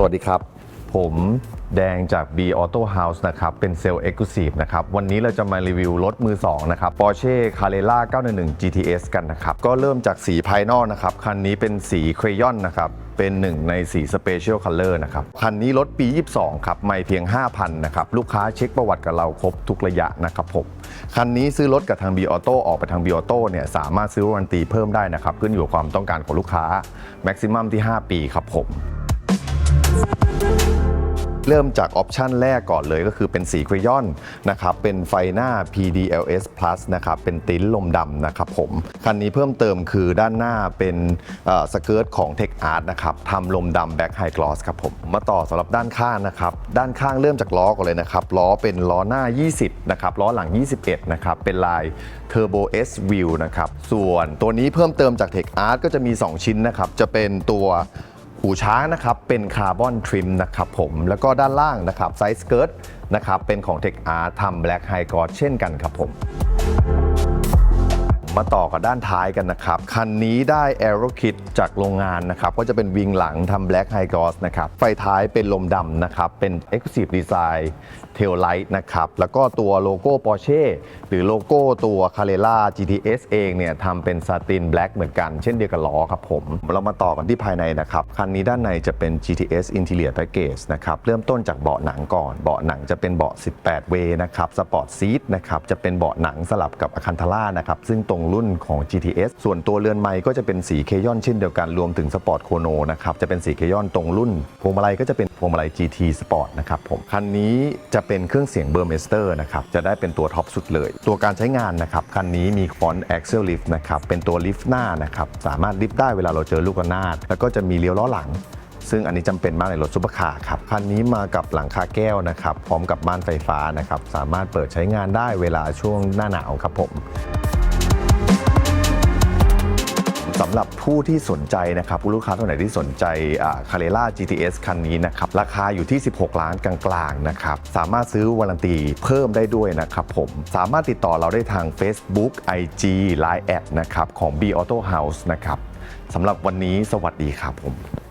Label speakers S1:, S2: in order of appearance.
S1: สวัสดีครับ ผมแดงจาก B Auto House นะครับ เป็นเซลล์ Exclusive นะครับ วันนี้เราจะมารีวิวรถมือ 2 นะครับ Porsche Carrera 911 GTS กันนะครับ ก็เริ่มจากสีภายนอกนะครับ คันนี้เป็นสีเครยอนนะครับ เป็นหนึ่งในสี Special Color นะครับ คันนี้รถปี 22 ครับ ไม่เพียง 5,000 นะครับ ลูกค้าเช็คประวัติกับเราครบทุกระยะนะครับผม คันนี้ซื้อรถกับทาง B Auto ออกไปทาง B Auto เนี่ยสามารถซื้อวารันตีเพิ่มได้นะครับ ขึ้นอยู่กับความต้องการของลูกค้า Maximum ที่ 5 ปีครับผม เริ่มจากออปชันแรกก่อนเลยก็คือเป็นสีครยอนนะครับ เป็นไฟหน้า PDLS Plus นะครับ เป็นติ้นลมดำนะครับผม คันนี้เพิ่มเติมคือด้านหน้าเป็นสเกิร์ตของ Tech Art นะครับทำลมดำแบ็คไฮกลอสครับผม มาต่อสำหรับด้านข้างนะครับ ด้านข้างเริ่มจากล้อก่อนเลยนะครับ ล้อเป็นล้อหน้า 20 นะครับ ล้อหลัง 21 นะครับ เป็นลาย Turbo S Wheel นะครับ ส่วนตัวนี้เพิ่มเติมจาก Tech Art ก็จะมี 2 ชิ้นนะครับ จะเป็นตัว หูช้างนะครับเป็นคาร์บอนทริมนะครับผมแล้วก็ด้านล่างนะครับไซส์สเกิร์ตนะครับเป็นของ Tech Art ทำแบล็กไฮกอร์เช่นกันครับผม มาต่อกับด้านท้ายกันนะครับ คันนี้ได้ Aero Kit จากโรงงานนะครับ ก็จะเป็นวิงหลังทำ Black High g o s นะครับ ไฟท้ายเป็นลมดำนะครับ เป็น Exclusive Design Tail Light นะครับ แล้วก็ตัวโลโก้ Porsche หรือโลโก้ตัว Carrera GTS เองเนี่ยทำเป็นซาติน Black เหมือนกัน เช่นเดียวกับล้อครับผม เรามาต่อกันที่ภายในนะครับ คันนี้ด้านในจะเป็น GTS Interior Package นะครับ เริ่มต้นจากเบาะหนังก่อน เบาะหนังจะเป็นเบาะ 18 เวนะครับ สปอร์ตซีทนะครับ จะเป็นเบาะหนังสลับกับอคันทาร่านะครับ ซึ่งตรงรุ่นของ GTS ส่วนตัวเรือนไม้ก็จะเป็นสีเคยอนเช่นเดียวกันรวมถึงสปอร์ตโคโนนะครับจะเป็นสีเคยอนตรงรุ่นพวงมาลัยก็จะเป็นพวงมาลัย GT Sport นะครับผมคันนี้จะเป็นเครื่องเสียงเบอร์เมสเตอร์นะครับจะได้เป็นตัวท็อปสุดเลย ตัวการใช้งานนะครับคันนี้มีฟอนต์ Axle Lift นะครับเป็นตัวลิฟต์หน้านะครับสามารถลิฟต์ได้เวลาเราเจอลูกระนาดแล้วก็จะมีเลี้ยวล้อหลังซึ่งอันนี้จำเป็นมากในรถซุปเปอร์คาร์ครับ คันนี้มากับหลังคาแก้วนะครับ พร้อมกับม่านไฟฟ้านะครับ สามารถเปิดใช้งานได้เวลาช่วงหน้าหนาวครับผมำหรับผู้ที่สนใจนะครับผู้ลูกค้าท่านไหนที่สนใจคาเรล่า GTS คันนี้นะครับราคาอยู่ที่ 16 ล้านกลางๆนะครับสามารถซื้อวารันตีเพิ่มได้ด้วยนะครับผมสามารถติดต่อเราได้ทาง Facebook IG Line แอดนะครับของ B Auto House นะครับสำหรับวันนี้สวัสดีครับผม